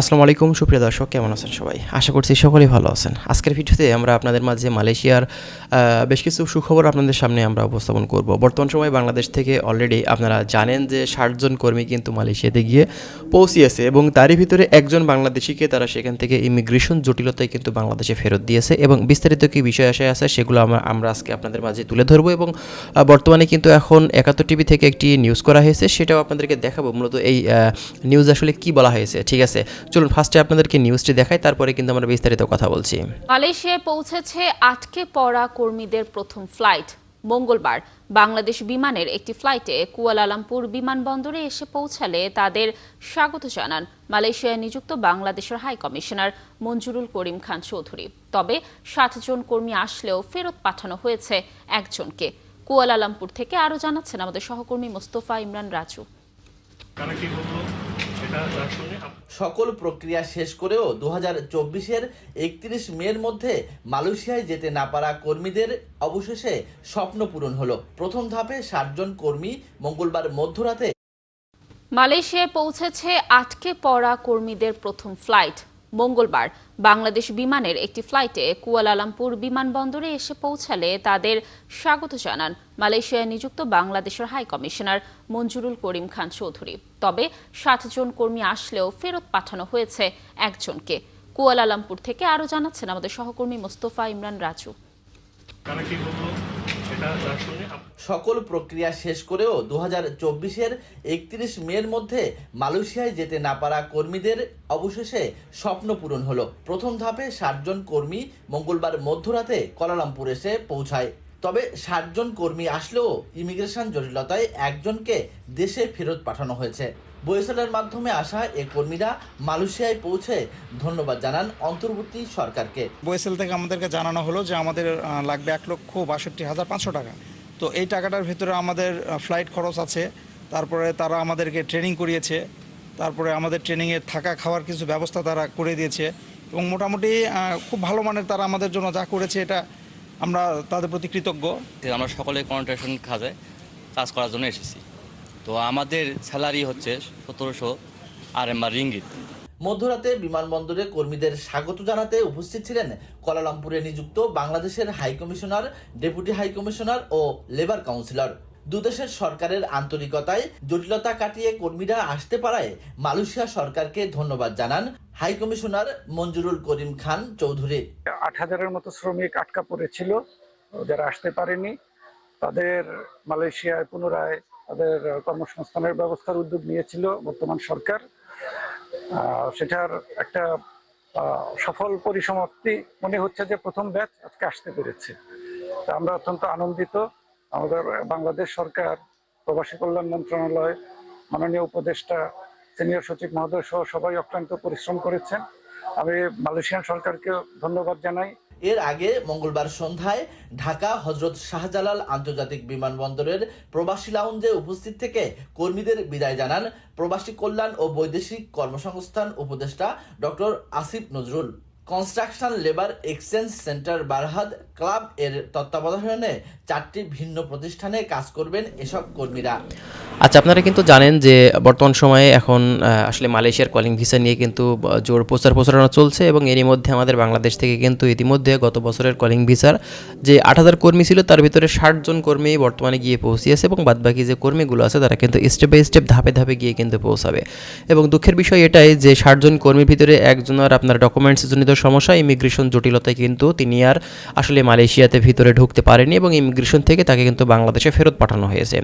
আসসালামু আলাইকুম, সুপ্রিয় দর্শক, কেমন আছেন সবাই? আশা করছি সকলেই ভালো আছেন। আজকের ভিডিওতে আমরা আপনাদের মাঝে মালয়েশিয়ার বেশ কিছু সুখবর আপনাদের সামনে আমরা উপস্থাপন করব। বর্তমান সময়ে বাংলাদেশ থেকে অলরেডি আপনারা জানেন যে ষাটজন কর্মী কিন্তু মালয়েশিয়াতে গিয়ে পৌঁছিয়েছে এবং তারই ভিতরে একজন বাংলাদেশিকে তারা সেখান থেকে ইমিগ্রেশন জটিলতায় কিন্তু বাংলাদেশে ফেরত দিয়েছে এবং বিস্তারিত কী বিষয় আশয় আছে সেগুলো আমরা আমরা আজকে আপনাদের মাঝে তুলে ধরবো এবং বর্তমানে কিন্তু এখন একাত্তর টিভি থেকে একটি নিউজ করা হয়েছে, সেটাও আপনাদেরকে দেখাবো। মূলত এই নিউজ আসলে কি বলা হয়েছে, ঠিক আছে? চলুন ফার্স্টে আপনাদেরকে নিউজটি দেখাই তারপরে কিন্তু আমরা বিস্তারিত কথা বলছি। মালয়েশিয়ায় পৌঁছেছে আটকে পড়া কর্মীদের প্রথম ফ্লাইট মঙ্গলবার বাংলাদেশ বিমানের একটি ফ্লাইটে কুয়ালালামপুর বিমানবন্দরে এসে পৌঁছালে তাদের স্বাগত জানান মালয়েশিয়ায় নিযুক্ত বাংলাদেশের হাই কমিশনার মঞ্জুরুল করিম খান চৌধুরী। তবে সাতজন কর্মী আসলেও ফেরত পাঠানো হয়েছে একজনকে। কুয়ালালামপুর থেকে আরও জানাচ্ছেন আমাদের সহকর্মী মোস্তফা ইমরান রাজু। সকল প্রক্রিয়া শেষ করেও দু হাজার চব্বিশের একত্রিশ মের মধ্যে মালয়েশিয়ায় যেতে না পারা কর্মীদের অবশেষে স্বপ্ন পূরণ হলো। প্রথম ধাপে ষাটজন কর্মী মঙ্গলবার মধ্যরাতে মালয়েশিয়ায় পৌঁছেছে আটকে পড়া কর্মীদের প্রথম ফ্লাইট। মঙ্গলবার বাংলাদেশ বিমানের একটি ফ্লাইটে কুয়ালালামপুর বিমানবন্দরে এসে পৌঁছালে তাদের স্বাগত জানান মালয়েশিয়ায় নিযুক্ত বাংলাদেশের হাই কমিশনার মঞ্জুরুল করিম খান চৌধুরী। তবে সাতজন কর্মী আসলেও ফেরত পাঠানো হয়েছে একজনকে। কুয়ালালামপুর থেকে আরও জানাচ্ছেন আমাদের সহকর্মী মোস্তফা ইমরান রাজু। সকল প্রক্রিয়া শেষ করেও দু হাজার চব্বিশের একত্রিশ মের মধ্যে মালয়েশিয়ায় যেতে না পারা কর্মীদের অবশেষে স্বপ্ন পূরণ হলো। প্রথম ধাপে ষাটজন কর্মী মঙ্গলবার মধ্যরাতে কলালামপুর এসে পৌঁছায়। তবে ষাটজন কর্মী আসলেও ইমিগ্রেশন জটিলতায় একজনকে দেশে ফেরত পাঠানো হয়েছে। বৈশালের মাধ্যমে আসা এ কর্মীরা মালয়েশিয়ায় পৌঁছে ধন্যবাদ জানান অন্তর্বর্তী সরকারকে। বয়েসেল থেকে আমাদেরকে জানানো হলো যে আমাদের লাগবে এক লক্ষ বাষট্টি হাজার পাঁচশো টাকা। তো এই টাকাটার ভিতরে আমাদের ফ্লাইট খরচ আছে। তারপরে তারা আমাদেরকে ট্রেনিং করিয়েছে। তারপরে আমাদের ট্রেনিংয়ে থাকা খাওয়ার কিছু ব্যবস্থা তারা করে দিয়েছে। এবং মোটামুটি খুব ভালো মানের তারা আমাদের জন্য যা করেছে এটা আমরা তাদের প্রতি কৃতজ্ঞ। যে আমরা সকলে কন্ট্রাকশন কাজে কাজ করার জন্য এসেছি। তো আমাদের স্যালারি হচ্ছে সতেরোশো আর এমআর রিঙ্গিত। মধ্যরাতে বিমানবন্দরে কর্মীদের স্বাগত জানাতে উপস্থিত ছিলেন কলালামপুরে নিযুক্ত বাংলাদেশের high commissioner deputy high commissioner ও লেবার কাউন্সিলর। দুদেশের সরকারের আন্তরিকতায় জটিলতা কাটিয়ে কর্মীরা আসতে পারায় মালয়েশিয়া সরকারকে ধন্যবাদ জানান হাই কমিশনার মঞ্জুরুল করিম খান চৌধুরী। আট হাজারের মতো শ্রমিক আটকা পড়েছিল যারা আসতে পারেনি। তাদের মালয়েশিয়ায় পুনরায় তাদের কর্মসংস্থানের ব্যবস্থার উদ্যোগ নিয়েছিল বর্তমান সরকার। সেটার একটা সফল পরিসমাপ্তি মনে হচ্ছে যে প্রথম ব্যাচ আজকে আসতে পেরেছে। আমরা অত্যন্ত আনন্দিত। আমাদের বাংলাদেশ সরকার, প্রবাসী কল্যাণ মন্ত্রণালয়, মাননীয় উপদেষ্টা, সিনিয়র সচিব মহোদয় সহ সবাই অক্লান্ত পরিশ্রম করেছেন। আমি মালয়েশিয়ান সরকারকে ধন্যবাদ জানাই। এর আগে মঙ্গলবার সন্ধ্যায় ঢাকা হজরত শাহজালাল আন্তর্জাতিক বিমানবন্দরের প্রবাসী লাউঞ্জে উপস্থিত থেকে কর্মীদের বিদায় জানান প্রবাসী কল্যাণ ও বৈদেশিক কর্মসংস্থান উপদেষ্টা doctor Asif Nazrul. Construction labour exchange centre Berhad club এর তত্ত্বাবধানে চারটি ভিন্ন প্রতিষ্ঠানে কাজ করবেন এসব কর্মীরা। আচ্ছা আপনারা কিন্তু জানেন যে বর্তমান সময়ে এখন আসলে মালয়েশিয়ার কলিং ভিসা নিয়ে কিন্তু জোর প্রচার প্রচারণা চলছে এবং এরই মধ্যে আমাদের বাংলাদেশ থেকে কিন্তু ইতিমধ্যে গত বছরের কলিং ভিসার যে আট হাজার কর্মী ছিল, তার ভিতরে ষাট জন কর্মী বর্তমানে গিয়ে পৌঁছিয়েছে এবং বাদবাকি যে কর্মীগুলো আছে, তারা কিন্তু স্টেপ বাই স্টেপ ধাপে ধাপে গিয়ে কিন্তু পৌঁছাবে। এবং দুঃখের বিষয় এটাই যে ষাট জন কর্মীর ভিতরে একজনের আপনার ডকুমেন্টস জনিত সমস্যা ইমিগ্রেশন জটিলতায় কিন্তু তিনি আর আসলে মালয়েশিয়াতে ভিতরে ঢুকতে পারেনি এবং ইমিগ্রেশন থেকে তাকে কিন্তু বাংলাদেশে ফেরত পাঠানো হয়েছে।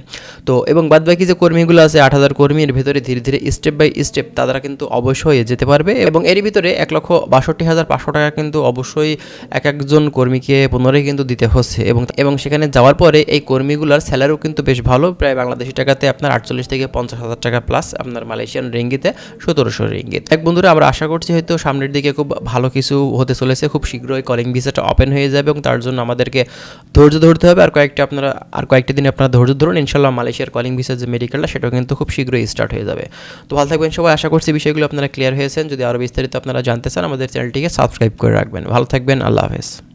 তো, এবং বাদবাকি যে কর্মীগুলো আছে, আট হাজার কর্মীর ভিতরে ধীরে ধীরে স্টেপ বাই স্টেপ তারা কিন্তু অবশ্যই যেতে পারবে এবং এরই ভিতরে এক লক্ষ বাষট্টি হাজার পাঁচশো টাকা কিন্তু অবশ্যই এক একজন কর্মীকে পুনরায় কিন্তু দিতে হচ্ছে এবং এবং সেখানে যাওয়ার পরে এই কর্মীগুলোর স্যালারিও কিন্তু বেশ ভালো। প্রায় বাংলাদেশি টাকাতে আপনার আটচল্লিশ থেকে পঞ্চাশ হাজার টাকা প্লাস আপনার মালয়েশিয়ান রিঙ্গিতে সতেরোশো রিঙ্গিত। এক বন্ধুরা, আমরা আশা করছি হয়তো সামনের দিকে খুব ভালো কিছু হতে চলেছে। খুব শীঘ্রই কলিং ভিসাটা ওপেন হয়ে যাবে এবং তার জন্য আমাদেরকে ধৈর্য ধরতে হবে। আর কয়েকটা আপনারা, আর কয়েকটা দিন আপনারা ধৈর্য ধরুন। ইনশাল্লাহ মালয়েশিয়ার কলিং ভিসার যে মেডিকেলটা সেটাও কিন্তু খুব শীঘ্রই স্টার্ট হয়ে যাবে। তো ভালো থাকবেন সবাই, আশা করছি বিষয়গুলো আপনারা ক্লিয়ার হয়েছেন। যদি আরও বিস্তারিত আপনারা জানতে চান, আমাদের চ্যানেলটিকে সাবস্ক্রাইব করে রাখবেন। ভালো থাকবেন, আল্লাহ হাফেজ।